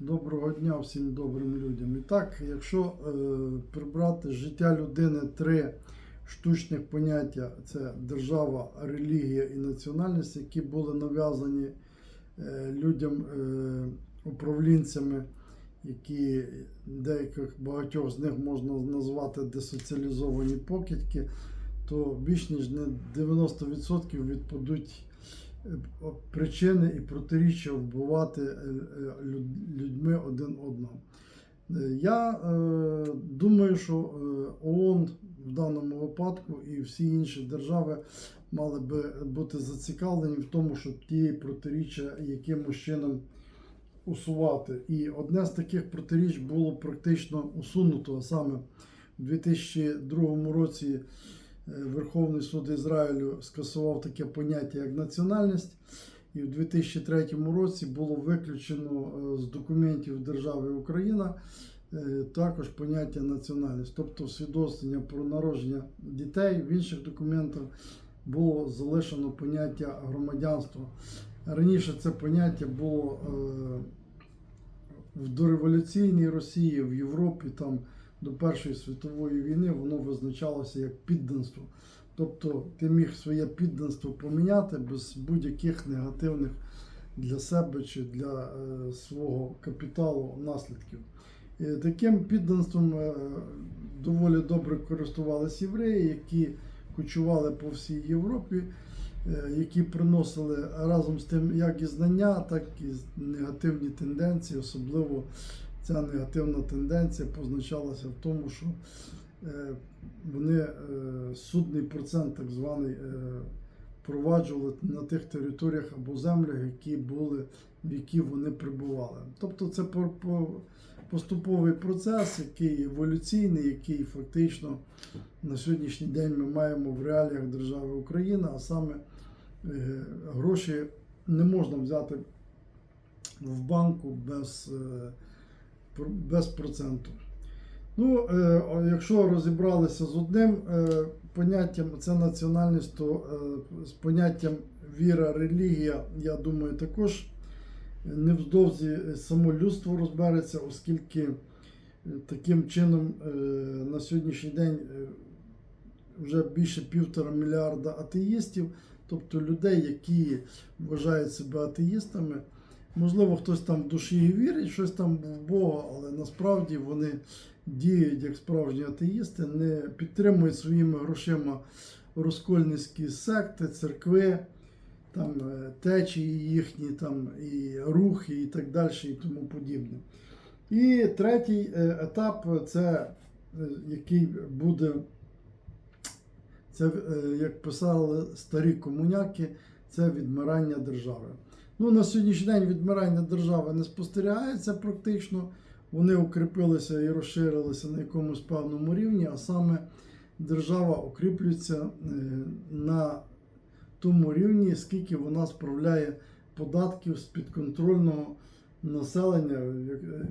Доброго дня всім добрим людям. І так, якщо е, прибрати з життя людини три штучних поняття: це держава, релігія і національність, які були нав'язані е, людям, е, управлінцями, які деяких багатьох з них можна назвати десоціалізовані покидьки, то більш ніж на 90% відпадуть причини і протиріччя вбивати е, е, люд- людьми один одного. Е, Я е, думаю, що е, ООН в даному випадку і всі інші держави мали би бути зацікавлені в тому, щоб ті протиріччя якимось чином усувати. І одне з таких протиріч було практично усунуто саме у 2002 році. Е, Верховний суд Ізраїлю скасував таке поняття як національність, і в 2003 році було виключено е, з документів держави Україна е, також поняття національність, тобто свідоцтвення про народження дітей. В інших документах було залишено поняття громадянства. Раніше це поняття було в дореволюційній Росії, в Європі там до Першої світової війни воно визначалося як підданство. Тобто ти міг своє підданство поміняти без будь-яких негативних для себе чи для е, свого капіталу наслідків. І таким підданством е, доволі добре користувалися євреї, які кочували по всій Європі, е, які приносили разом з тим як і знання, так і негативні тенденції, особливо ця негативна тенденція позначалася в тому, що е, вони е, судний процент, так званий, е, впроваджували на тих територіях або землях, які були, в які вони прибували. Тобто це по- по- поступовий процес, який еволюційний, який фактично на сьогоднішній день ми маємо в реаліях держави Україна, а саме гроші не можна взяти в банку без, без проценту. Ну, е, якщо розібралися з одним е, поняттям, це національність, то е, з поняттям віра, релігія, я думаю, також невдовзі само людство розбереться, оскільки таким чином на сьогоднішній день вже більше півтора мільярда атеїстів, тобто людей, які вважають себе атеїстами. Можливо, хтось там в душі вірить, щось там в Бога, але насправді вони діють як справжні атеїсти, не підтримують своїми грошима розкольницькі секти, церкви, там е, течії їхні, там і рухи, і так далі, і тому подібне. І третій е, етап це е, який буде, це, як писали старі комуняки, це відмирання держави. Ну, на сьогоднішній день відмирання держави не спостерігається практично. Вони укріпилися і розширилися на якомусь певному рівні, а саме держава укріплюється е, на тому рівні, скільки вона справляє податків з підконтрольного населення. Е,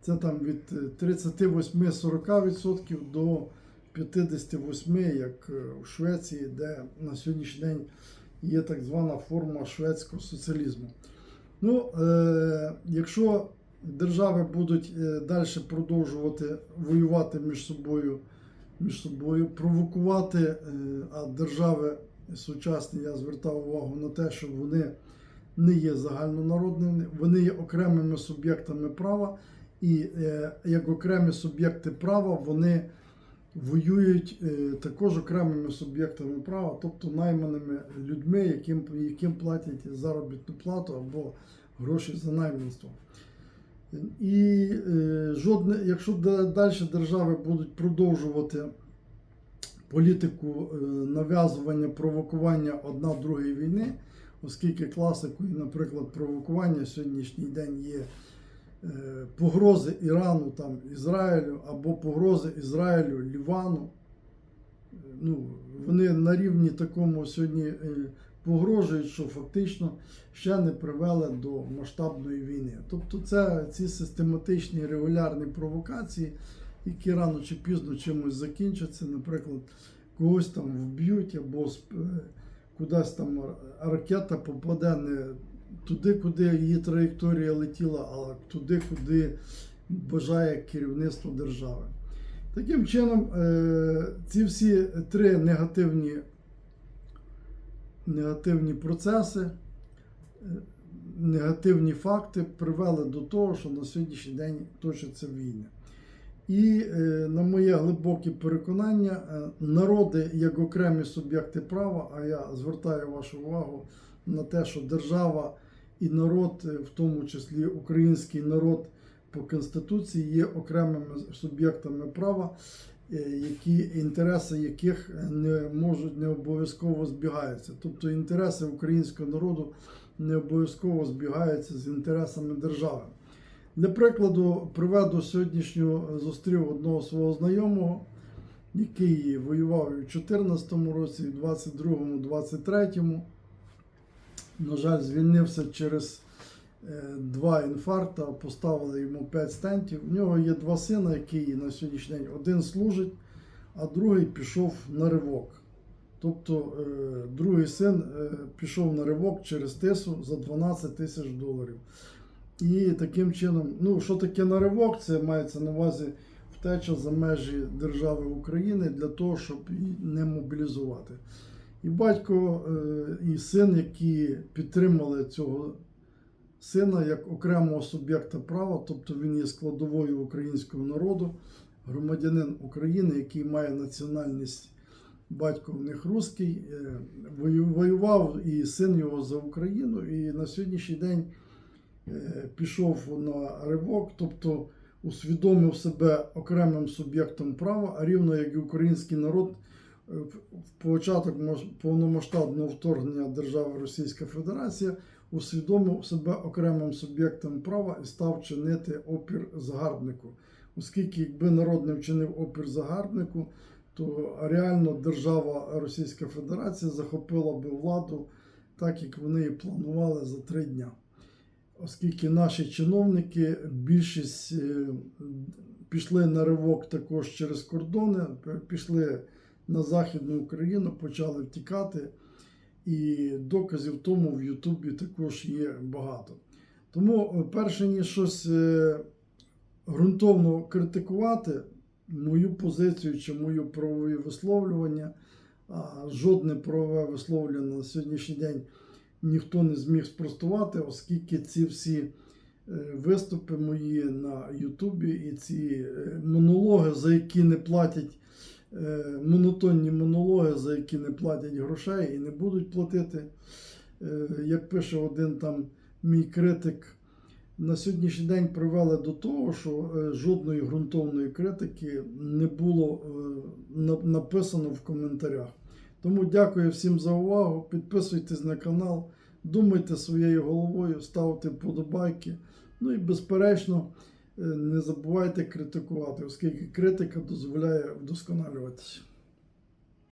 Це там від е, 38-40% до 58%, як е, в Швеції, де на сьогоднішній день є так звана форма шведського соціалізму. Ну, е, якщо держави будуть е, далі продовжувати воювати між собою, між собою, провокувати, е, а держави сучасні, я звертав увагу на те, що вони не є загальнонародними, вони є окремими суб'єктами права, і е, як окремі суб'єкти права вони воюють е, також окремими суб'єктами права, тобто найманими людьми, яким, яким платять заробітну плату або гроші за найманство. І е, жодне, якщо далі держави будуть продовжувати політику е, нав'язування, провокування одна другої війни, оскільки класикою, наприклад, провокування сьогоднішній день є погрози Ірану, там, Ізраїлю або погрози Ізраїлю, Лівану. Е, Ну, вони на рівні такому сьогодні е, погрожують, що фактично ще не привели до масштабної війни. Тобто це ці систематичні регулярні провокації, які рано чи пізно чимось закінчаться, наприклад, когось там вб'ють або е, кудись там ракета попаде не туди, куди її траєкторія летіла, а туди, куди бажає керівництво держави. Таким чином, е, ці всі три негативні, негативні процеси, е, негативні факти привели до того, що на сьогоднішній день точаться війни. І, е, на моє глибоке переконання, народи як окремі суб'єкти права, а я звертаю вашу увагу на те, що держава і народ, е, в тому числі український народ по Конституції, є окремими суб'єктами права, е, які, інтереси яких не можуть не обов'язково збігаються. Тобто інтереси українського народу не обов'язково збігаються з інтересами держави. Для прикладу, приведу сьогоднішню зустрів одного свого знайомого, який воював в 2014 році, в 2022, 2023. На жаль, звільнився через е, два інфаркта, поставили йому 5 стентів. У нього є два сина, які на сьогоднішній день один служить, а другий пішов на ривок. Тобто е, другий син е, пішов на ривок через тису за 12 тисяч доларів. І таким чином, ну що таке наривок? Це мається на увазі втеча за межі держави України для того, щоб не мобілізувати. І батько е, і син, які підтримали цього сина як окремого суб'єкта права, тобто він є складовою українського народу, громадянин України, який має національність батько в них русський, е, воював і син його за Україну, і на сьогоднішній день е, пішов на ривок, тобто усвідомив себе окремим суб'єктом права, а рівно як і український народ початок мож- повномасштабного вторгнення держави Російська Федерація усвідомив себе окремим суб'єктом права і став чинити опір загарбнику. Оскільки якби народ не вчинив опір загарбнику, то реально держава Російська Федерація захопила би владу так, як вони і планували за три дня. Оскільки наші чиновники, більшість е, пішли на ривок також через кордони, пішли на Західну Україну, почали втікати, і доказів тому в Ютубі також є багато. Тому, е, перше ніж щось е, ґрунтовно критикувати, мою позицію чи мою правові висловлювання, а жодне правове висловлювання на сьогоднішній день ніхто не зміг спростувати, оскільки ці всі е, виступи мої на Ютубі і ці монологи, за які не платять, монотонні монологи, за які не платять грошей і не будуть платити. Е, Як пише один там мій критик, на сьогоднішній день привели до того, що е, жодної ґрунтовної критики не було е, написано в коментарях. Тому дякую всім за увагу. Підписуйтесь на канал, думайте своєю головою, ставте вподобайки. Ну і безперечно, е, не забувайте критикувати, оскільки критика дозволяє вдосконалюватися.